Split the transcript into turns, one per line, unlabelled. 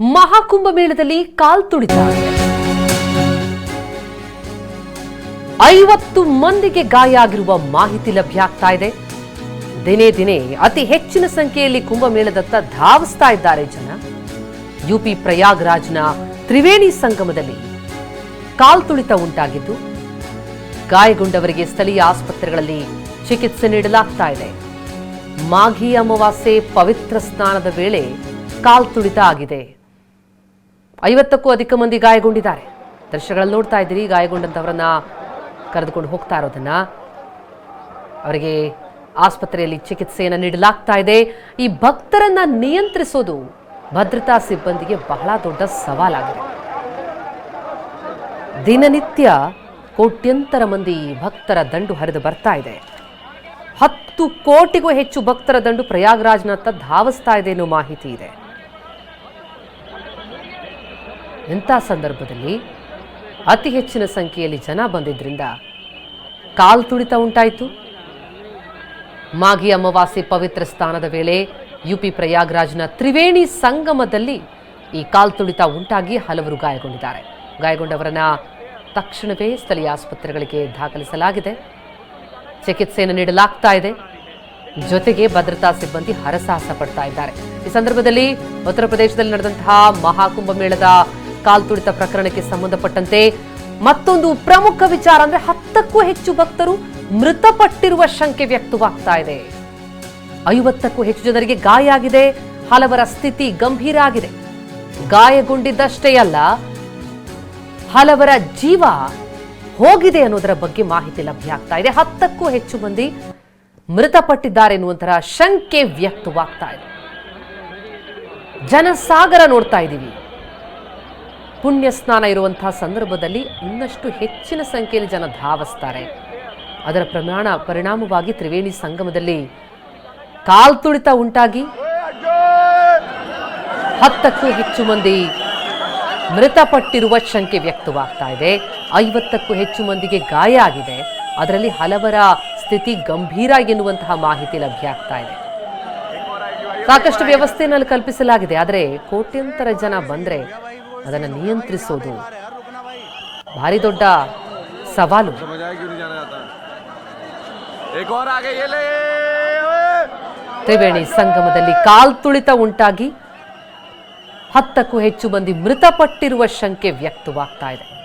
ಮಹಾಕುಂಭ ಮೇಳದಲ್ಲಿ ಕಾಲ್ತುಳಿತ ಐವತ್ತು ಮಂದಿಗೆ ಗಾಯ ಆಗಿರುವ ಮಾಹಿತಿ ಲಭ್ಯ ಆಗ್ತಾ ಇದೆ. ದಿನೇ ದಿನೇ ಅತಿ ಹೆಚ್ಚಿನ ಸಂಖ್ಯೆಯಲ್ಲಿ ಕುಂಭಮೇಳದತ್ತ ಧಾವಿಸ್ತಾ ಇದ್ದಾರೆ ಜನ. ಯುಪಿ ಪ್ರಯಾಗ್ರಾಜ್ನ ತ್ರಿವೇಣಿ ಸಂಗಮದಲ್ಲಿ ಕಾಲ್ತುಳಿತ ಉಂಟಾಗಿದ್ದು, ಗಾಯಗೊಂಡವರಿಗೆ ಸ್ಥಳೀಯ ಆಸ್ಪತ್ರೆಗಳಲ್ಲಿ ಚಿಕಿತ್ಸೆ ನೀಡಲಾಗ್ತಾ ಇದೆ. ಮಾಘಿ ಅಮಾವಾಸ್ಯೆ ಪವಿತ್ರ ಸ್ನಾನದ ವೇಳೆ ಕಾಲ್ತುಳಿತ ಆಗಿದೆ. ಐವತ್ತಕ್ಕೂ ಅಧಿಕ ಮಂದಿ ಗಾಯಗೊಂಡಿದ್ದಾರೆ. ದೃಶ್ಯಗಳಲ್ಲಿ ನೋಡ್ತಾ ಇದ್ದೀರಿ ಗಾಯಗೊಂಡಂತವರನ್ನ ಕರೆದುಕೊಂಡು ಹೋಗ್ತಾ ಇರೋದನ್ನ. ಅವರಿಗೆ ಆಸ್ಪತ್ರೆಯಲ್ಲಿ ಚಿಕಿತ್ಸೆಯನ್ನು ನೀಡಲಾಗ್ತಾ ಇದೆ. ಈ ಭಕ್ತರನ್ನ ನಿಯಂತ್ರಿಸೋದು ಭದ್ರತಾ ಸಿಬ್ಬಂದಿಗೆ ಬಹಳ ದೊಡ್ಡ ಸವಾಲಾಗಿದೆ. ದಿನನಿತ್ಯ ಕೋಟ್ಯಂತರ ಮಂದಿ ಭಕ್ತರ ದಂಡು ಹರಿದು ಬರ್ತಾ ಇದೆ. ಹತ್ತು ಕೋಟಿಗೂ ಹೆಚ್ಚು ಭಕ್ತರ ದಂಡು ಪ್ರಯಾಗ್ರಾಜ್ನತ್ತ ಧಾವಿಸ್ತಾ ಇದೆ ಅನ್ನೋ ಮಾಹಿತಿ ಇದೆ. ಇಂಥ ಸಂದರ್ಭದಲ್ಲಿ ಅತಿ ಹೆಚ್ಚಿನ ಸಂಖ್ಯೆಯಲ್ಲಿ ಜನ ಬಂದಿದ್ದರಿಂದ ಕಾಲ್ ತುಳಿತ ಉಂಟಾಯಿತು. ಮಾಘಿ ಅಮಾವಾಸ್ಯೆ ಪವಿತ್ರ ಸ್ಥಾನದ ವೇಳೆ ಯುಪಿ ಪ್ರಯಾಗ್ರಾಜ್ನ ತ್ರಿವೇಣಿ ಸಂಗಮದಲ್ಲಿ ಈ ಕಾಲ್ತುಳಿತ ಉಂಟಾಗಿ ಹಲವರು ಗಾಯಗೊಂಡಿದ್ದಾರೆ. ಗಾಯಗೊಂಡವರನ್ನ ತಕ್ಷಣವೇ ಸ್ಥಳೀಯ ಆಸ್ಪತ್ರೆಗಳಿಗೆ ದಾಖಲಿಸಲಾಗಿದೆ. ಚಿಕಿತ್ಸೆಯನ್ನು ನೀಡಲಾಗ್ತಾ ಇದೆ. ಜೊತೆಗೆ ಭದ್ರತಾ ಸಿಬ್ಬಂದಿ ಹರಸಾಹಸ ಪಡ್ತಾ ಇದ್ದಾರೆ. ಈ ಸಂದರ್ಭದಲ್ಲಿ ಉತ್ತರ ಪ್ರದೇಶದಲ್ಲಿ ನಡೆದಂತಹ ಮಹಾಕುಂಭ ಮೇಳದ ಕಾಲ್ತುಳಿತ ಪ್ರಕರಣಕ್ಕೆ ಸಂಬಂಧಪಟ್ಟಂತೆ ಮತ್ತೊಂದು ಪ್ರಮುಖ ವಿಚಾರ ಅಂದ್ರೆ ಹತ್ತಕ್ಕೂ ಹೆಚ್ಚು ಭಕ್ತರು ಮೃತಪಟ್ಟಿರುವ ಶಂಕೆ ವ್ಯಕ್ತವಾಗ್ತಾ ಇದೆ. ಐವತ್ತಕ್ಕೂ ಹೆಚ್ಚು ಜನರಿಗೆ ಗಾಯ ಆಗಿದೆ. ಹಲವರ ಸ್ಥಿತಿ ಗಂಭೀರ ಆಗಿದೆ. ಗಾಯಗೊಂಡಿದ್ದಷ್ಟೇ ಅಲ್ಲ, ಹಲವರ ಜೀವ ಹೋಗಿದೆ ಅನ್ನೋದರ ಬಗ್ಗೆ ಮಾಹಿತಿ ಲಭ್ಯ ಆಗ್ತಾ ಇದೆ. ಹತ್ತಕ್ಕೂ ಹೆಚ್ಚು ಮಂದಿ ಮೃತಪಟ್ಟಿದ್ದಾರೆ ಎನ್ನುವಂತಹ ಶಂಕೆ ವ್ಯಕ್ತವಾಗ್ತಾ ಇದೆ. ಜನಸಾಗರ ನೋಡ್ತಾ ಇದ್ದೀವಿ. ಪುಣ್ಯ ಸ್ನಾನ ಇರುವಂತಹ ಸಂದರ್ಭದಲ್ಲಿ ಇನ್ನಷ್ಟು ಹೆಚ್ಚಿನ ಸಂಖ್ಯೆಯಲ್ಲಿ ಜನ ಧಾವಿಸ್ತಾರೆ. ಅದರ ಪ್ರಮಾಣ ಪರಿಣಾಮವಾಗಿ ತ್ರಿವೇಣಿ ಸಂಗಮದಲ್ಲಿ ಕಾಲ್ತುಳಿತ ಉಂಟಾಗಿ ಹತ್ತಕ್ಕೂ ಹೆಚ್ಚು ಮಂದಿ ಮೃತಪಟ್ಟಿರುವ ಶಂಕೆ ವ್ಯಕ್ತವಾಗ್ತಾ ಇದೆ. ಐವತ್ತಕ್ಕೂ ಹೆಚ್ಚು ಮಂದಿಗೆ ಗಾಯ ಆಗಿದೆ. ಅದರಲ್ಲಿ ಹಲವರ ಸ್ಥಿತಿ ಗಂಭೀರ ಎನ್ನುವಂತಹ ಮಾಹಿತಿ ಲಭ್ಯ ಆಗ್ತಾ ಇದೆ. ಸಾಕಷ್ಟು ವ್ಯವಸ್ಥೆಯನ್ನು ಕಲ್ಪಿಸಲಾಗಿದೆ. ಆದರೆ ಕೋಟ್ಯಂತರ ಜನ ಬಂದ್ರೆ ಅದನ್ನು ನಿಯಂತ್ರಿಸೋದು. ಭಾರಿ ದೊಡ್ಡ ಸವಾಲು. ತ್ರಿವೇಣಿ ಸಂಗಮದಲ್ಲಿ ಕಾಲ್ ತುಳಿತ ಉಂಟಾಗಿ ಹತ್ತಕ್ಕೂ ಹೆಚ್ಚು ಮಂದಿ ಮೃತಪಟ್ಟಿರುವ ಶಂಕೆ ವ್ಯಕ್ತವಾಗ್ತಾ ಇದೆ.